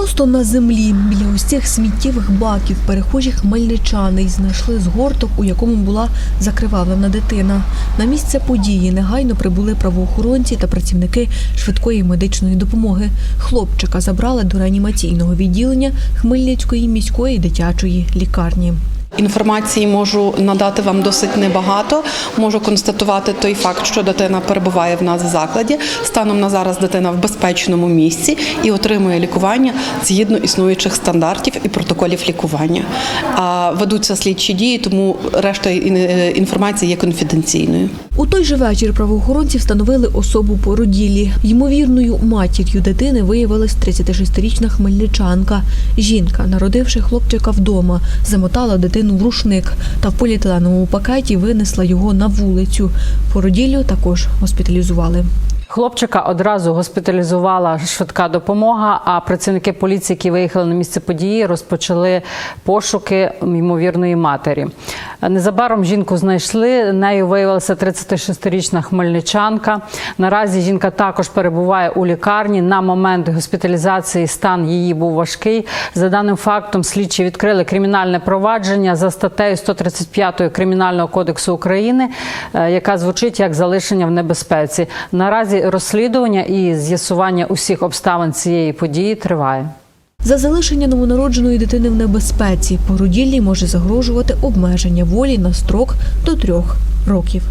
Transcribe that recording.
Просто на землі, біля ось цих сміттєвих баків, перехожі хмельничани знайшли згорток, у якому була закривавлена дитина. На місце події негайно прибули правоохоронці та працівники швидкої медичної допомоги. Хлопчика забрали до реанімаційного відділення Хмельницької міської дитячої лікарні. Інформації можу надати вам досить небагато. Можу констатувати той факт, що дитина перебуває в нас в закладі. Станом на зараз дитина в безпечному місці і отримує лікування згідно існуючих стандартів і протоколів лікування. А ведуться слідчі дії, тому решта е, інформації є конфіденційною. У той же вечір правоохоронці встановили особу породіллі. Ймовірною матір'ю дитини виявилась 36-річна хмельничанка. Жінка, народивши хлопчика вдома, замотала дитину в рушник та в поліетиленовому пакеті винесла його на вулицю. Породіллю також госпіталізували. Хлопчика одразу госпіталізувала швидка допомога. А працівники поліції, які виїхали на місце події, розпочали пошуки ймовірної матері. Незабаром жінку знайшли. Нею виявилася 36-річна хмельничанка. Наразі жінка також перебуває у лікарні. На момент госпіталізації стан її був важкий. За даним фактом, слідчі відкрили кримінальне провадження за статтею 135 Кримінального кодексу України, е, яка звучить як залишення в небезпеці. Наразі розслідування і з'ясування усіх обставин цієї події триває. За залишення новонародженої дитини в небезпеці породіллі може загрожувати обмеження волі на строк до трьох років.